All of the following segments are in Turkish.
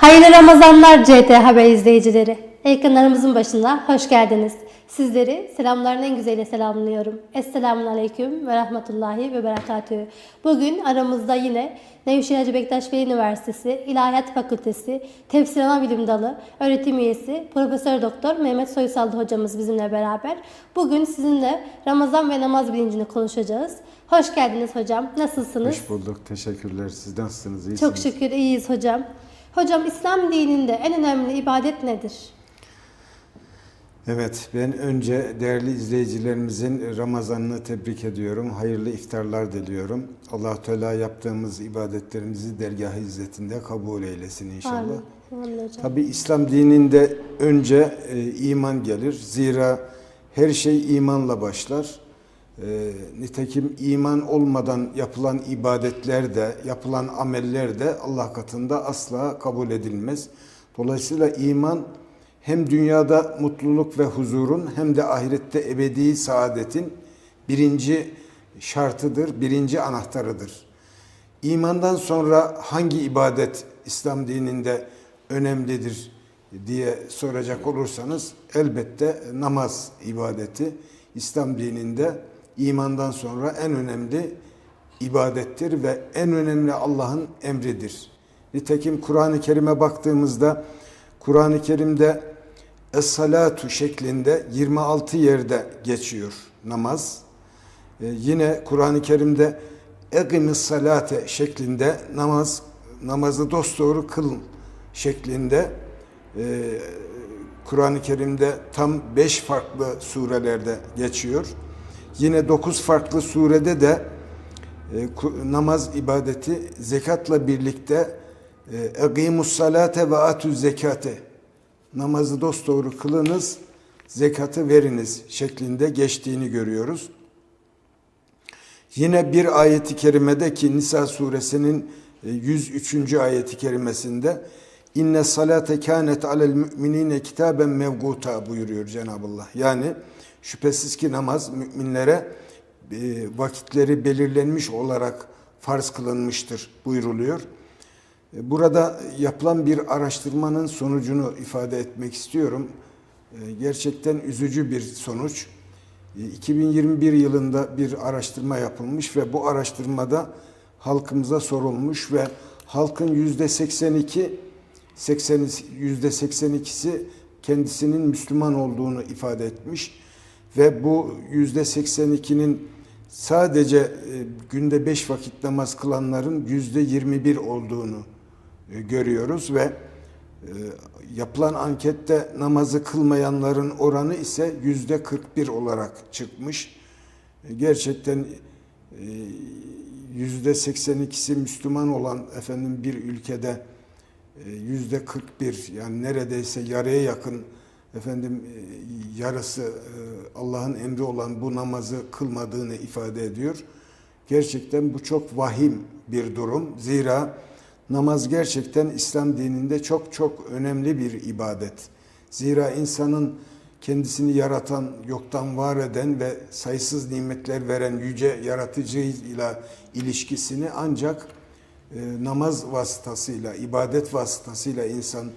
Hayırlı Ramazanlar CT Haber izleyicileri. Ekranlarımızın başına hoş geldiniz. Sizleri selamların en güzeliyle selamlıyorum. Esselamun Aleyküm ve Rahmetullahi ve Berekatühü. Bugün aramızda yine Nevşehir Hacı Bektaş Veli Üniversitesi İlahiyat Fakültesi Tefsir Ana Bilim Dalı öğretim üyesi Profesör Doktor Mehmet Soysallı hocamız bizimle beraber. Bugün sizinle Ramazan ve namaz bilincini konuşacağız. Hoş geldiniz hocam. Nasılsınız? Hoş bulduk. Teşekkürler. Siz nasılsınız? İyisiniz? Çok şükür iyiyiz hocam. Hocam İslam dininde en önemli ibadet nedir? Evet, ben önce değerli izleyicilerimizin Ramazan'ını tebrik ediyorum. Hayırlı iftarlar diliyorum. allah Teala yaptığımız ibadetlerimizi dergah izzetinde kabul eylesin inşallah. Tabi İslam dininde önce e, iman gelir. Zira her şey imanla başlar. E, nitekim iman olmadan yapılan ibadetler de, yapılan ameller de Allah katında asla kabul edilmez. Dolayısıyla iman hem dünyada mutluluk ve huzurun hem de ahirette ebedi saadetin birinci şartıdır, birinci anahtarıdır. İmandan sonra hangi ibadet İslam dininde önemlidir diye soracak olursanız elbette namaz ibadeti İslam dininde imandan sonra en önemli ibadettir ve en önemli Allah'ın emridir. Nitekim Kur'an-ı Kerim'e baktığımızda Kur'an-ı Kerim'de Es-salatu şeklinde 26 yerde geçiyor namaz. Ee, yine Kur'an-ı Kerim'de egimis salate şeklinde namaz namazı dosdoğru kıl şeklinde e, Kur'an-ı Kerim'de tam 5 farklı surelerde geçiyor. Yine 9 farklı surede de e, namaz ibadeti zekatla birlikte e, egimus salate ve atuz zekate namazı dosdoğru kılınız, zekatı veriniz şeklinde geçtiğini görüyoruz. Yine bir ayeti kerimede ki Nisa suresinin e, 103. ayeti kerimesinde inne salate kânet alel müminine kitaben mevguta buyuruyor Cenab-ı Allah. Yani şüphesiz ki namaz müminlere e, vakitleri belirlenmiş olarak farz kılınmıştır buyruluyor. E, Burada yapılan bir araştırmanın sonucunu ifade etmek istiyorum. E, Gerçekten üzücü bir sonuç. E, 2021 yılında bir araştırma yapılmış ve bu araştırmada halkımıza sorulmuş ve halkın yüzde 82 80 yüzde 82'si kendisinin Müslüman olduğunu ifade etmiş ve bu yüzde 82'nin sadece e, günde 5 vakit namaz kılanların yüzde 21 olduğunu e, görüyoruz ve e, yapılan ankette namazı kılmayanların oranı ise yüzde 41 olarak çıkmış. Gerçekten yüzde 82'si Müslüman olan efendim bir ülkede yüzde 41 yani neredeyse yarıya yakın efendim yarısı Allah'ın emri olan bu namazı kılmadığını ifade ediyor. Gerçekten bu çok vahim bir durum. Zira namaz gerçekten İslam dininde çok çok önemli bir ibadet. Zira insanın kendisini yaratan, yoktan var eden ve sayısız nimetler veren yüce yaratıcıyla ilişkisini ancak e, namaz vasıtasıyla, ibadet vasıtasıyla insan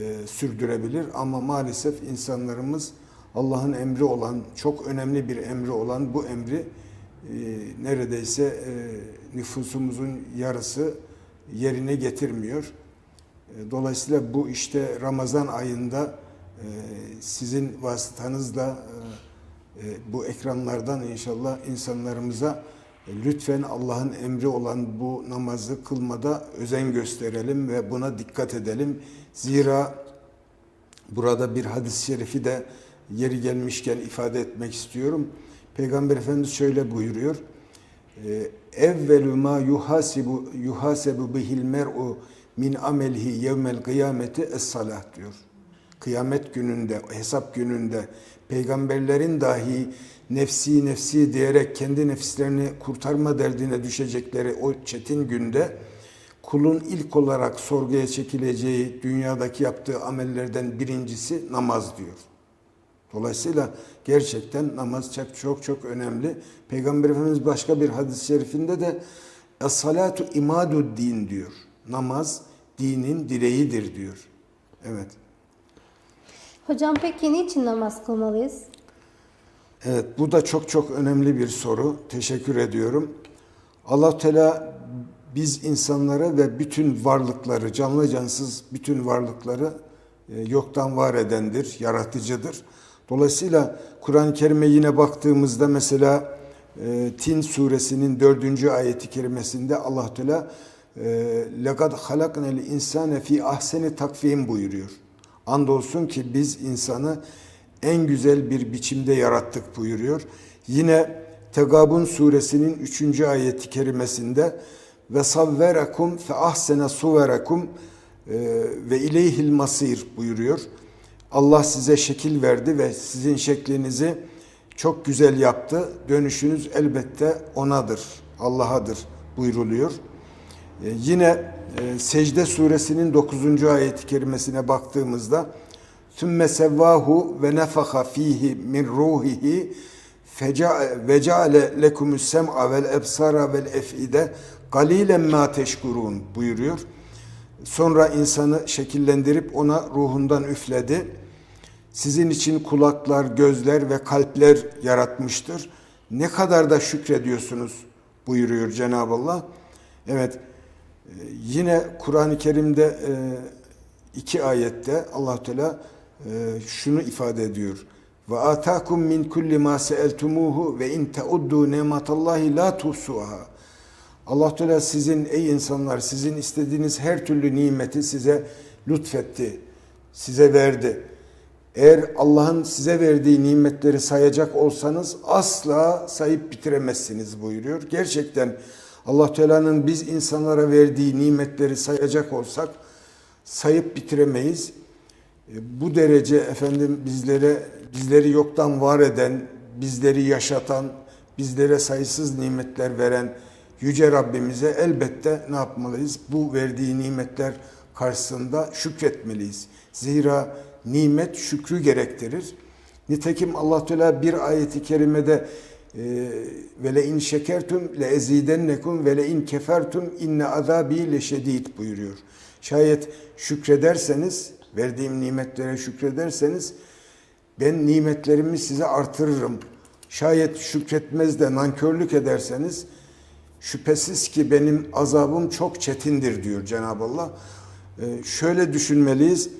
e, sürdürebilir. Ama maalesef insanlarımız Allah'ın emri olan, çok önemli bir emri olan bu emri e, neredeyse e, nüfusumuzun yarısı yerine getirmiyor. E, Dolayısıyla bu işte Ramazan ayında e, sizin vasıtanızla e, e, bu ekranlardan inşallah insanlarımıza e, lütfen Allah'ın emri olan bu namazı kılmada özen gösterelim ve buna dikkat edelim. Zira burada bir hadis-i şerifi de yeri gelmişken ifade etmek istiyorum. Peygamber Efendimiz şöyle buyuruyor. Ee, evvelü ma yuhasibu yuhasebu bihil mer'u min amelihi yevmel kıyameti es-salah diyor. Kıyamet gününde, hesap gününde peygamberlerin dahi nefsi nefsi diyerek kendi nefislerini kurtarma derdine düşecekleri o çetin günde kulun ilk olarak sorguya çekileceği dünyadaki yaptığı amellerden birincisi namaz diyor. Dolayısıyla gerçekten namaz çok çok çok önemli. Peygamber Efendimiz başka bir hadis-i şerifinde de Es-salatu imadu din diyor. Namaz dinin direğidir diyor. Evet. Hocam peki niçin namaz kılmalıyız? Evet, bu da çok çok önemli bir soru. Teşekkür ediyorum. Allah Teala biz insanları ve bütün varlıkları, canlı cansız bütün varlıkları e, yoktan var edendir, yaratıcıdır. Dolayısıyla Kur'an-ı Kerim'e yine baktığımızda mesela e, Tin suresinin 4. ayeti kerimesinde Allah Teala e, "Lekad halaknel insane fi ahseni takvim" buyuruyor. Andolsun ki biz insanı en güzel bir biçimde yarattık buyuruyor. Yine Tegabun suresinin 3. ayeti kerimesinde ve savverakum fe ahsene suverakum e, ve ileyhil masir buyuruyor. Allah size şekil verdi ve sizin şeklinizi çok güzel yaptı. Dönüşünüz elbette onadır, Allah'adır buyruluyor. Ee, yine e, Secde suresinin 9. ayet-i kerimesine baktığımızda ثُمَّ سَوَّاهُ وَنَفَخَ ف۪يهِ مِنْ رُوحِهِ وَجَعَلَ لَكُمُ السَّمْعَ وَالْاَبْصَارَ وَالْاَفْئِدَ قَلِيلًا مَا تَشْكُرُونَ buyuruyor. Sonra insanı şekillendirip ona ruhundan üfledi. sizin için kulaklar, gözler ve kalpler yaratmıştır. Ne kadar da şükrediyorsunuz buyuruyor Cenab-ı Allah. Evet, e, yine Kur'an-ı Kerim'de e, iki ayette allah Teala e, şunu ifade ediyor. Ve atakum min kulli ma seeltumuhu ve in teuddu nematallahi la tuhsuha. Allah Teala sizin ey insanlar sizin istediğiniz her türlü nimeti size lütfetti. Size verdi. Eğer Allah'ın size verdiği nimetleri sayacak olsanız asla sayıp bitiremezsiniz buyuruyor. Gerçekten Allah Teala'nın biz insanlara verdiği nimetleri sayacak olsak sayıp bitiremeyiz. E, bu derece efendim bizlere bizleri yoktan var eden, bizleri yaşatan, bizlere sayısız nimetler veren yüce Rabbimize elbette ne yapmalıyız? Bu verdiği nimetler karşısında şükretmeliyiz. Zira nimet şükrü gerektirir. Nitekim Allah Teala bir ayeti kerimede ve le in şekertum le ezidennekum ve le in kefertum inne azabi leşedid buyuruyor. Şayet şükrederseniz, verdiğim nimetlere şükrederseniz ben nimetlerimi size artırırım. Şayet şükretmez de nankörlük ederseniz şüphesiz ki benim azabım çok çetindir diyor Cenab-ı Allah. Ee, şöyle düşünmeliyiz.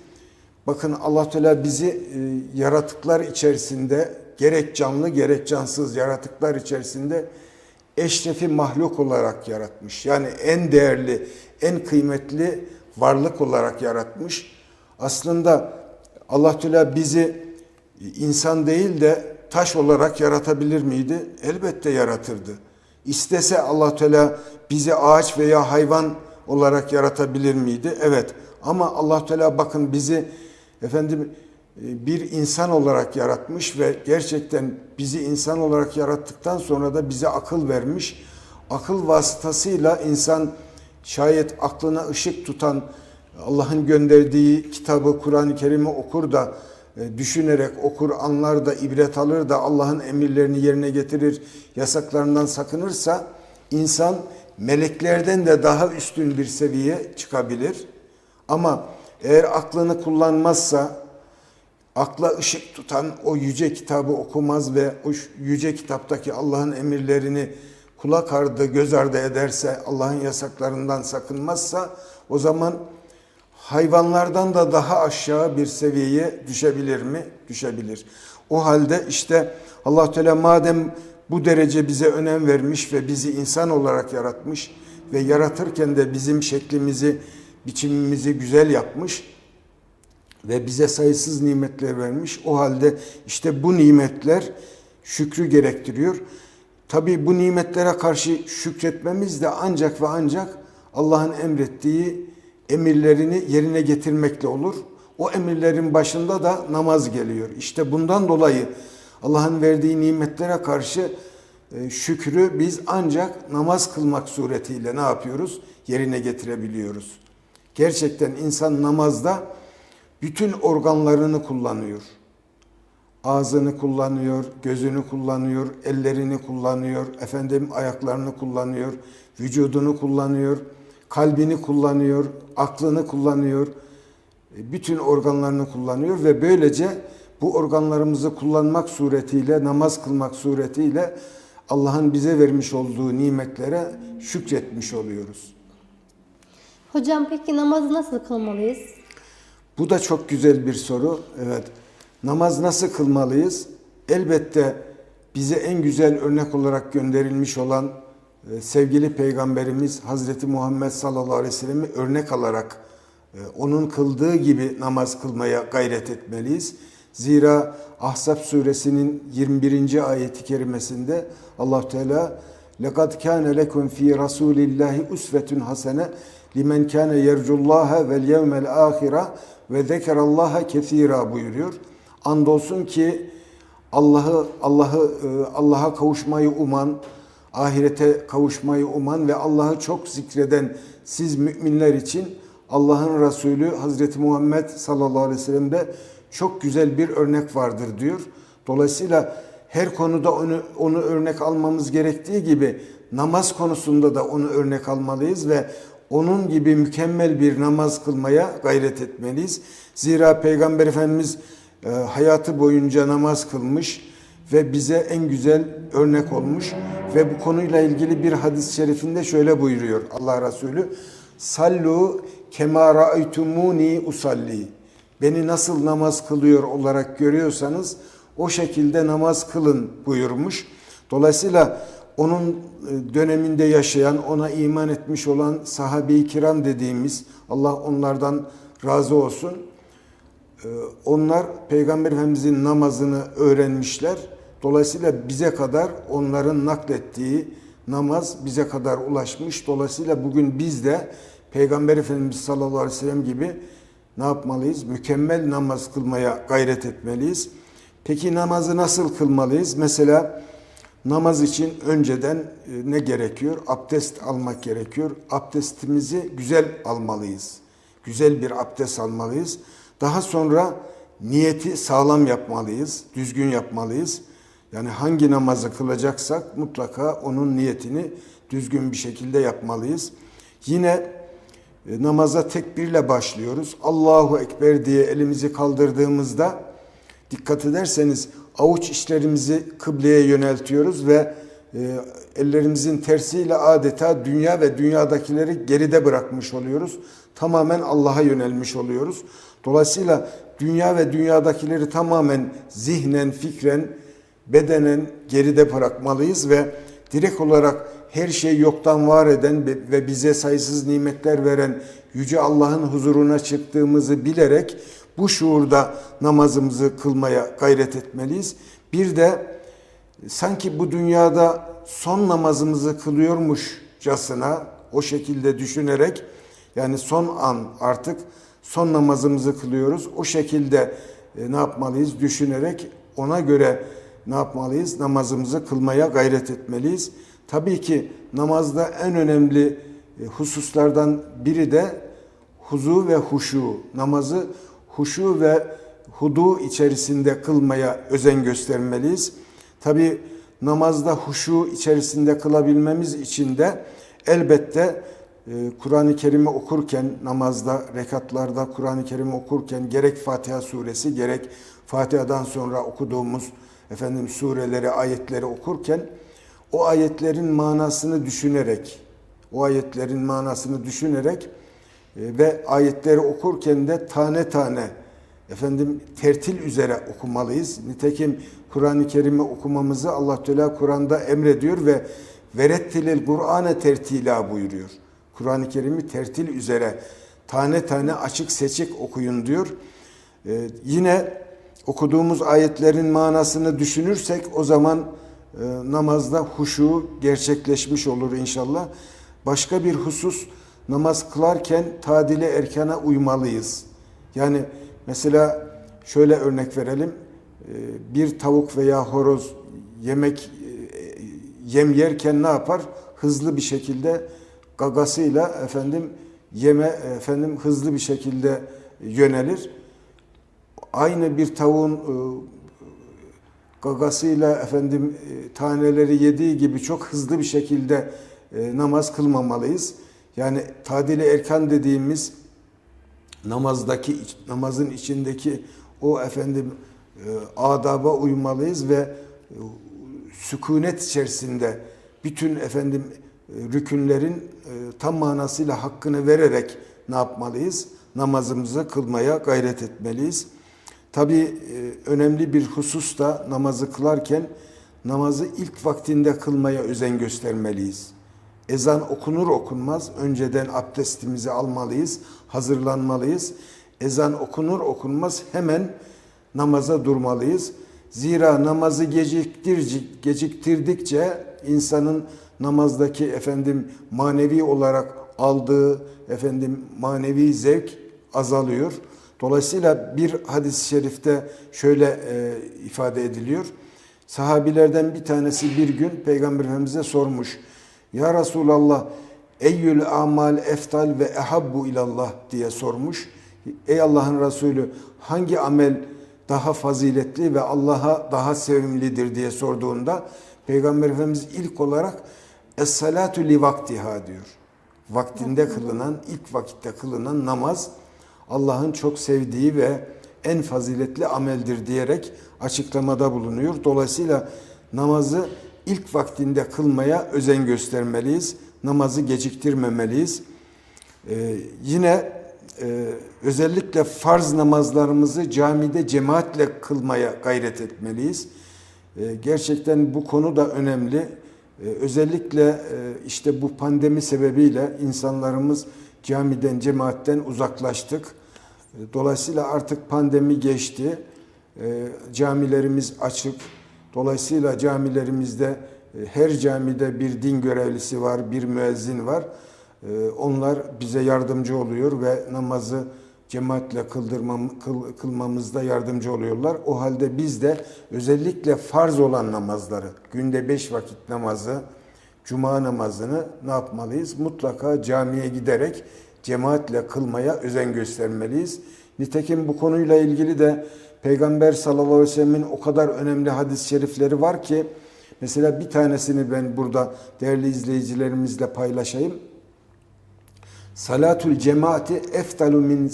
Bakın Allah Teala bizi e, yaratıklar içerisinde gerek canlı gerek cansız yaratıklar içerisinde eşrefi mahluk olarak yaratmış. Yani en değerli, en kıymetli varlık olarak yaratmış. Aslında Allah Teala bizi insan değil de taş olarak yaratabilir miydi? Elbette yaratırdı. İstese Allah Teala bizi ağaç veya hayvan olarak yaratabilir miydi? Evet. Ama Allah Teala bakın bizi efendim e, bir insan olarak yaratmış ve gerçekten bizi insan olarak yarattıktan sonra da bize akıl vermiş. Akıl vasıtasıyla insan şayet aklına ışık tutan Allah'ın gönderdiği kitabı Kur'an-ı Kerim'i okur da e, düşünerek okur, anlar da ibret alır da Allah'ın emirlerini yerine getirir, yasaklarından sakınırsa insan meleklerden de daha üstün bir seviye çıkabilir. Ama eğer aklını kullanmazsa, akla ışık tutan o yüce kitabı okumaz ve o yüce kitaptaki Allah'ın emirlerini kulak ardı, göz ardı ederse, Allah'ın yasaklarından sakınmazsa o zaman hayvanlardan da daha aşağı bir seviyeye düşebilir mi? Düşebilir. O halde işte Allah Teala madem bu derece bize önem vermiş ve bizi insan olarak yaratmış ve yaratırken de bizim şeklimizi, biçimimizi güzel yapmış ve bize sayısız nimetler vermiş. O halde işte bu nimetler şükrü gerektiriyor. Tabi bu nimetlere karşı şükretmemiz de ancak ve ancak Allah'ın emrettiği emirlerini yerine getirmekle olur. O emirlerin başında da namaz geliyor. İşte bundan dolayı Allah'ın verdiği nimetlere karşı e, şükrü biz ancak namaz kılmak suretiyle ne yapıyoruz? Yerine getirebiliyoruz. Gerçekten insan namazda bütün organlarını kullanıyor. Ağzını kullanıyor, gözünü kullanıyor, ellerini kullanıyor, efendim ayaklarını kullanıyor, vücudunu kullanıyor, kalbini kullanıyor, aklını kullanıyor, e, bütün organlarını kullanıyor ve böylece bu organlarımızı kullanmak suretiyle, namaz kılmak suretiyle Allah'ın bize vermiş olduğu nimetlere şükretmiş oluyoruz. Hocam peki namazı nasıl kılmalıyız? Bu da çok güzel bir soru. Evet. Namaz nasıl kılmalıyız? Elbette bize en güzel örnek olarak gönderilmiş olan e, sevgili peygamberimiz Hazreti Muhammed sallallahu aleyhi ve sellem'i örnek alarak e, onun kıldığı gibi namaz kılmaya gayret etmeliyiz. Zira Ahzab suresinin 21. ayeti kerimesinde Allah Teala "Lekad kana lekum fi Rasulillahi usvetun hasene limen kana yercullaha vel yevmel ahira ve zekerallaha kesira buyuruyor. Andolsun ki Allah'ı Allah'ı e, Allah'a kavuşmayı uman, ahirete kavuşmayı uman ve Allah'ı çok zikreden siz müminler için Allah'ın Resulü Hazreti Muhammed sallallahu aleyhi ve sellem'de çok güzel bir örnek vardır diyor. Dolayısıyla her konuda onu, onu örnek almamız gerektiği gibi namaz konusunda da onu örnek almalıyız ve onun gibi mükemmel bir namaz kılmaya gayret etmeliyiz. Zira Peygamber Efendimiz e, hayatı boyunca namaz kılmış ve bize en güzel örnek olmuş ve bu konuyla ilgili bir hadis-i şerifinde şöyle buyuruyor Allah Resulü sallu kema raaytumuni usalli beni nasıl namaz kılıyor olarak görüyorsanız o şekilde namaz kılın buyurmuş. Dolayısıyla onun e, döneminde yaşayan, ona iman etmiş olan sahabe-i kiram dediğimiz, Allah onlardan razı olsun. E, onlar Peygamber Efendimizin namazını öğrenmişler. Dolayısıyla bize kadar onların naklettiği namaz bize kadar ulaşmış. Dolayısıyla bugün biz de Peygamber Efendimiz sallallahu aleyhi ve sellem gibi ne yapmalıyız? Mükemmel namaz kılmaya gayret etmeliyiz. Peki namazı nasıl kılmalıyız? Mesela Namaz için önceden e, ne gerekiyor? Abdest almak gerekiyor. Abdestimizi güzel almalıyız. Güzel bir abdest almalıyız. Daha sonra niyeti sağlam yapmalıyız, düzgün yapmalıyız. Yani hangi namazı kılacaksak mutlaka onun niyetini düzgün bir şekilde yapmalıyız. Yine e, namaza tekbirle başlıyoruz. Allahu Ekber diye elimizi kaldırdığımızda dikkat ederseniz avuç işlerimizi kıbleye yöneltiyoruz ve e, ellerimizin tersiyle adeta dünya ve dünyadakileri geride bırakmış oluyoruz. Tamamen Allah'a yönelmiş oluyoruz. Dolayısıyla dünya ve dünyadakileri tamamen zihnen, fikren, bedenen geride bırakmalıyız ve direkt olarak her şeyi yoktan var eden ve bize sayısız nimetler veren Yüce Allah'ın huzuruna çıktığımızı bilerek bu şuurda namazımızı kılmaya gayret etmeliyiz. Bir de sanki bu dünyada son namazımızı kılıyormuşçasına o şekilde düşünerek yani son an artık son namazımızı kılıyoruz. O şekilde e, ne yapmalıyız? Düşünerek ona göre ne yapmalıyız? Namazımızı kılmaya gayret etmeliyiz. Tabii ki namazda en önemli e, hususlardan biri de huzu ve huşu. Namazı huşu ve hudu içerisinde kılmaya özen göstermeliyiz. Tabi namazda huşu içerisinde kılabilmemiz için de elbette e, Kur'an-ı Kerim'i okurken namazda, rekatlarda Kur'an-ı Kerim'i okurken gerek Fatiha suresi gerek Fatiha'dan sonra okuduğumuz efendim sureleri, ayetleri okurken o ayetlerin manasını düşünerek, o ayetlerin manasını düşünerek ve ayetleri okurken de tane tane efendim tertil üzere okumalıyız. Nitekim Kur'an-ı Kerim'i okumamızı Allah Teala Kur'an'da emrediyor ve verettilil Kur'ane tertila buyuruyor. Kur'an-ı Kerim'i tertil üzere tane tane açık seçik okuyun diyor. Ee, yine okuduğumuz ayetlerin manasını düşünürsek o zaman e, namazda huşu gerçekleşmiş olur inşallah. Başka bir husus namaz kılarken tadile erkana uymalıyız. Yani mesela şöyle örnek verelim. Ee, bir tavuk veya horoz yemek e, yem yerken ne yapar? Hızlı bir şekilde gagasıyla efendim yeme efendim hızlı bir şekilde yönelir. Aynı bir tavuğun e, gagasıyla efendim e, taneleri yediği gibi çok hızlı bir şekilde namaz kılmamalıyız. Yani tadili erkan dediğimiz namazdaki namazın içindeki o efendim e, adaba uymalıyız ve e, sükunet içerisinde bütün efendim e, rükünlerin tam manasıyla hakkını vererek ne yapmalıyız? Namazımızı kılmaya gayret etmeliyiz. Tabi önemli bir husus da namazı kılarken namazı ilk vaktinde kılmaya özen göstermeliyiz. Ezan okunur okunmaz önceden abdestimizi almalıyız, hazırlanmalıyız. Ezan okunur okunmaz hemen namaza durmalıyız. Zira namazı geciktir, geciktirdikçe insanın namazdaki efendim manevi olarak aldığı efendim manevi zevk azalıyor. Dolayısıyla bir hadis-i şerifte şöyle e, ifade ediliyor. Sahabilerden bir tanesi bir gün Peygamber Efendimiz'e sormuş. Ya Resulallah eyyül amal eftal ve ehabbu ilallah diye sormuş. Ey Allah'ın Resulü hangi amel daha faziletli ve Allah'a daha sevimlidir diye sorduğunda Peygamber Efendimiz ilk olarak Es-salatu li vaktiha diyor. Vaktinde kılınan, ilk vakitte kılınan namaz Allah'ın çok sevdiği ve en faziletli ameldir diyerek açıklamada bulunuyor. Dolayısıyla namazı ilk vaktinde kılmaya özen göstermeliyiz. Namazı geciktirmemeliyiz. Ee, yine e, özellikle farz namazlarımızı camide cemaatle kılmaya gayret etmeliyiz. Ee, gerçekten bu konu da önemli. Ee, özellikle e, işte bu pandemi sebebiyle insanlarımız camiden, cemaatten uzaklaştık. Ee, Dolayısıyla artık pandemi geçti. Ee, Camilerimiz açık. Dolayısıyla camilerimizde e, her camide bir din görevlisi var, bir müezzin var. Ee, Onlar bize yardımcı oluyor ve namazı cemaatle kıldırmam, kıl, kılmamızda yardımcı oluyorlar. O halde biz de özellikle farz olan namazları, günde beş vakit namazı, cuma namazını ne yapmalıyız? Mutlaka camiye giderek cemaatle kılmaya özen göstermeliyiz. Nitekim bu konuyla ilgili de Peygamber sallallahu aleyhi ve sellemin o kadar önemli hadis-i şerifleri var ki mesela bir tanesini ben burada değerli izleyicilerimizle paylaşayım. Salatul cemaati eftalu min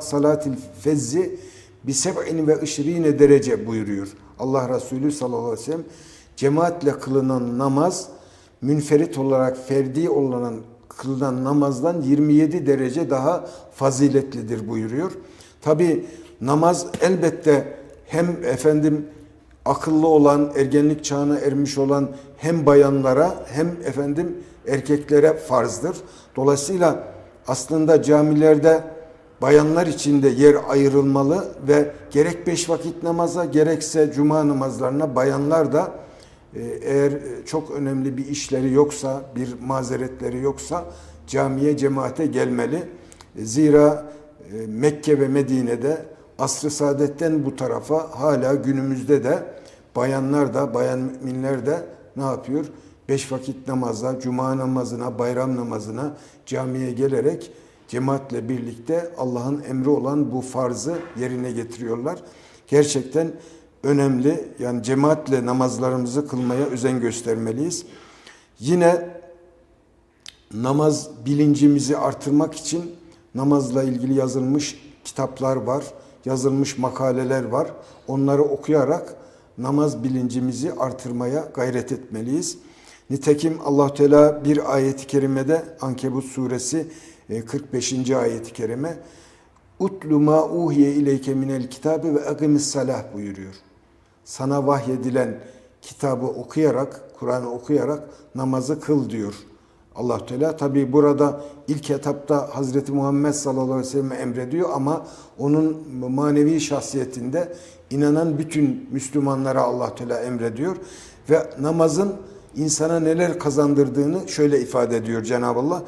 salatil fezzi bi seb'in ve işrine derece buyuruyor. Allah Resulü sallallahu aleyhi ve sellem cemaatle kılınan namaz münferit olarak ferdi olan kılınan namazdan 27 derece daha faziletlidir buyuruyor. Tabi namaz elbette hem efendim akıllı olan, ergenlik çağına ermiş olan hem bayanlara hem efendim erkeklere farzdır. Dolayısıyla aslında camilerde bayanlar için de yer ayrılmalı ve gerek beş vakit namaza gerekse cuma namazlarına bayanlar da e, eğer çok önemli bir işleri yoksa, bir mazeretleri yoksa camiye, cemaate gelmeli. Zira e, Mekke ve Medine'de asr-ı saadetten bu tarafa hala günümüzde de bayanlar da, bayan müminler de ne yapıyor? Beş vakit namaza, cuma namazına, bayram namazına camiye gelerek cemaatle birlikte Allah'ın emri olan bu farzı yerine getiriyorlar. Gerçekten önemli. Yani cemaatle namazlarımızı kılmaya özen göstermeliyiz. Yine namaz bilincimizi artırmak için namazla ilgili yazılmış kitaplar var, yazılmış makaleler var. Onları okuyarak namaz bilincimizi artırmaya gayret etmeliyiz. Nitekim Allah Teala bir ayeti kerimede Ankebut suresi 45. ayeti kerime Utlu ma uhiye ileyke minel kitabe ve agimis salah buyuruyor. Sana vahyedilen kitabı okuyarak, Kur'an'ı okuyarak namazı kıl diyor. Allah Teala tabi burada ilk etapta Hazreti Muhammed sallallahu aleyhi ve sellem emrediyor ama onun manevi şahsiyetinde inanan bütün Müslümanlara Allah Teala emrediyor ve namazın insana neler kazandırdığını şöyle ifade ediyor Cenab-ı Allah.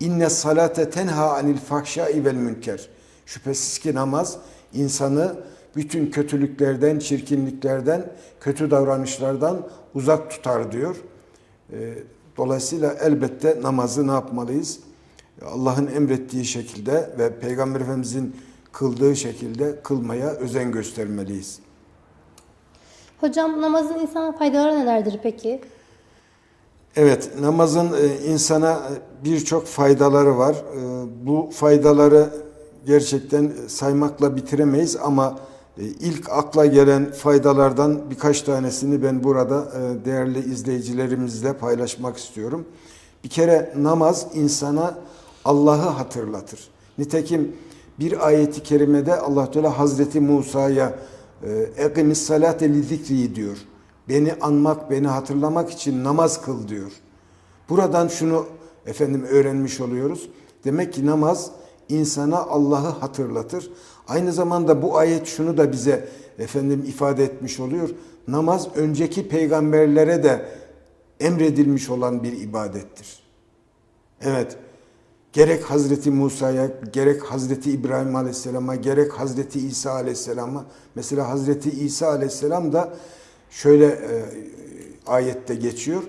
İnne salate tenha anil fahşai vel münker. Şüphesiz ki namaz insanı bütün kötülüklerden, çirkinliklerden, kötü davranışlardan uzak tutar diyor. Dolayısıyla elbette namazı ne yapmalıyız? Allah'ın emrettiği şekilde ve Peygamber Efendimizin kıldığı şekilde kılmaya özen göstermeliyiz. Hocam namazın insana faydaları nelerdir peki? Evet, namazın e, insana birçok faydaları var. E, Bu faydaları gerçekten saymakla bitiremeyiz ama e, ilk akla gelen faydalardan birkaç tanesini ben burada e, değerli izleyicilerimizle paylaşmak istiyorum. Bir kere namaz insana Allah'ı hatırlatır. Nitekim bir ayeti kerimede Allah Teala Hazreti Musa'ya "Ekimis salate li zikri" diyor. Beni anmak, beni hatırlamak için namaz kıl diyor. Buradan şunu efendim öğrenmiş oluyoruz. Demek ki namaz insana Allah'ı hatırlatır. Aynı zamanda bu ayet şunu da bize efendim ifade etmiş oluyor. Namaz önceki peygamberlere de emredilmiş olan bir ibadettir. Evet. Gerek Hazreti Musa'ya, gerek Hazreti İbrahim Aleyhisselam'a, gerek Hazreti İsa Aleyhisselam'a. Mesela Hazreti İsa Aleyhisselam da şöyle e, ayette geçiyor.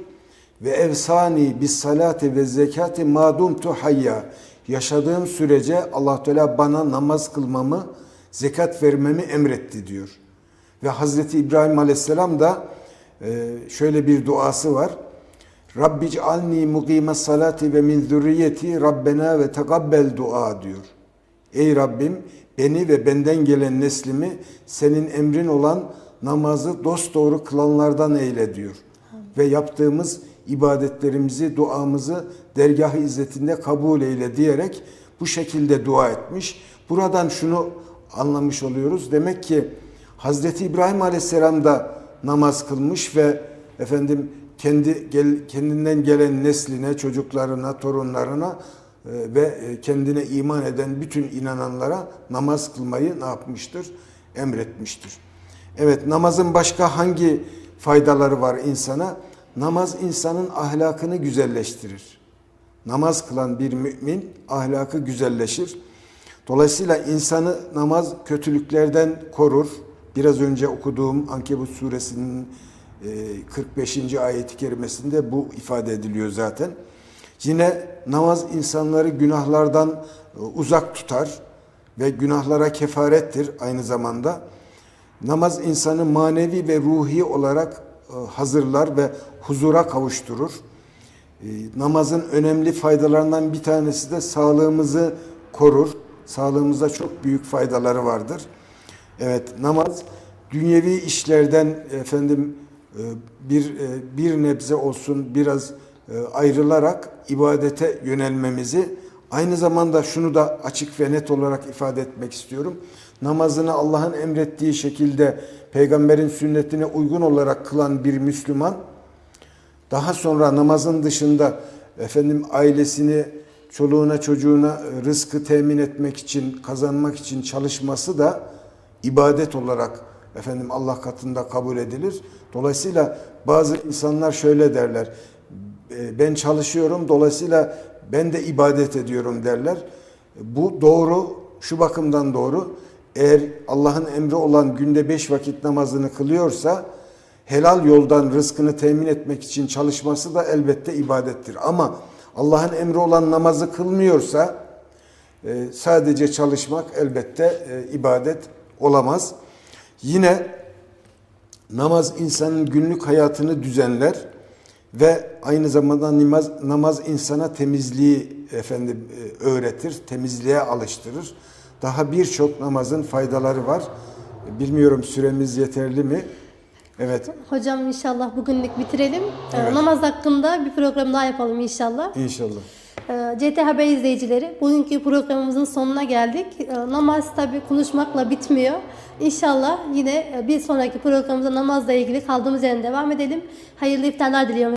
Ve evsani bis salati ve zekati madumtu hayya. Yaşadığım sürece Allah Teala bana namaz kılmamı, zekat vermemi emretti diyor. Ve Hazreti İbrahim Aleyhisselam da e, şöyle bir duası var. Rabbi cealni mukime salati ve min zürriyeti Rabbena ve tekabbel dua diyor. Ey Rabbim beni ve benden gelen neslimi senin emrin olan namazı dosdoğru kılanlardan eyle diyor. Ve yaptığımız ibadetlerimizi, duamızı dergah-ı izzetinde kabul eyle diyerek bu şekilde dua etmiş. Buradan şunu anlamış oluyoruz. Demek ki Hazreti İbrahim Aleyhisselam da namaz kılmış ve efendim kendi gel, kendinden gelen nesline, çocuklarına, torunlarına e, ve e, kendine iman eden bütün inananlara namaz kılmayı ne yapmıştır? Emretmiştir. Evet namazın başka hangi faydaları var insana? Namaz insanın ahlakını güzelleştirir. Namaz kılan bir mümin ahlakı güzelleşir. Dolayısıyla insanı namaz kötülüklerden korur. Biraz önce okuduğum Ankebut suresinin e, 45. ayeti kerimesinde bu ifade ediliyor zaten. Yine namaz insanları günahlardan e, uzak tutar ve günahlara kefarettir aynı zamanda. Namaz insanı manevi ve ruhi olarak e, hazırlar ve huzura kavuşturur. E, Namazın önemli faydalarından bir tanesi de sağlığımızı korur. Sağlığımıza çok büyük faydaları vardır. Evet namaz dünyevi işlerden efendim e, bir bir nebze olsun biraz ayrılarak ibadete yönelmemizi aynı zamanda şunu da açık ve net olarak ifade etmek istiyorum. Namazını Allah'ın emrettiği şekilde peygamberin sünnetine uygun olarak kılan bir Müslüman daha sonra namazın dışında efendim ailesini çoluğuna çocuğuna rızkı temin etmek için kazanmak için çalışması da ibadet olarak efendim Allah katında kabul edilir. Dolayısıyla bazı insanlar şöyle derler. Ben çalışıyorum dolayısıyla ben de ibadet ediyorum derler. Bu doğru şu bakımdan doğru. Eğer Allah'ın emri olan günde beş vakit namazını kılıyorsa helal yoldan rızkını temin etmek için çalışması da elbette ibadettir. Ama Allah'ın emri olan namazı kılmıyorsa e, sadece çalışmak elbette e, ibadet olamaz. Yine namaz insanın günlük hayatını düzenler ve aynı zamanda namaz, namaz insana temizliği efendim e, öğretir, temizliğe alıştırır. Daha birçok namazın faydaları var. Bilmiyorum süremiz yeterli mi? Evet. Hocam inşallah bugünlük bitirelim. Ee, Evet. Namaz hakkında bir program daha yapalım inşallah. İnşallah. Ee, CT Haber izleyicileri, bugünkü programımızın sonuna geldik. Ee, Namaz tabi konuşmakla bitmiyor. İnşallah yine e, bir sonraki programımızda namazla ilgili kaldığımız yerden devam edelim. Hayırlı iftarlar diliyorum.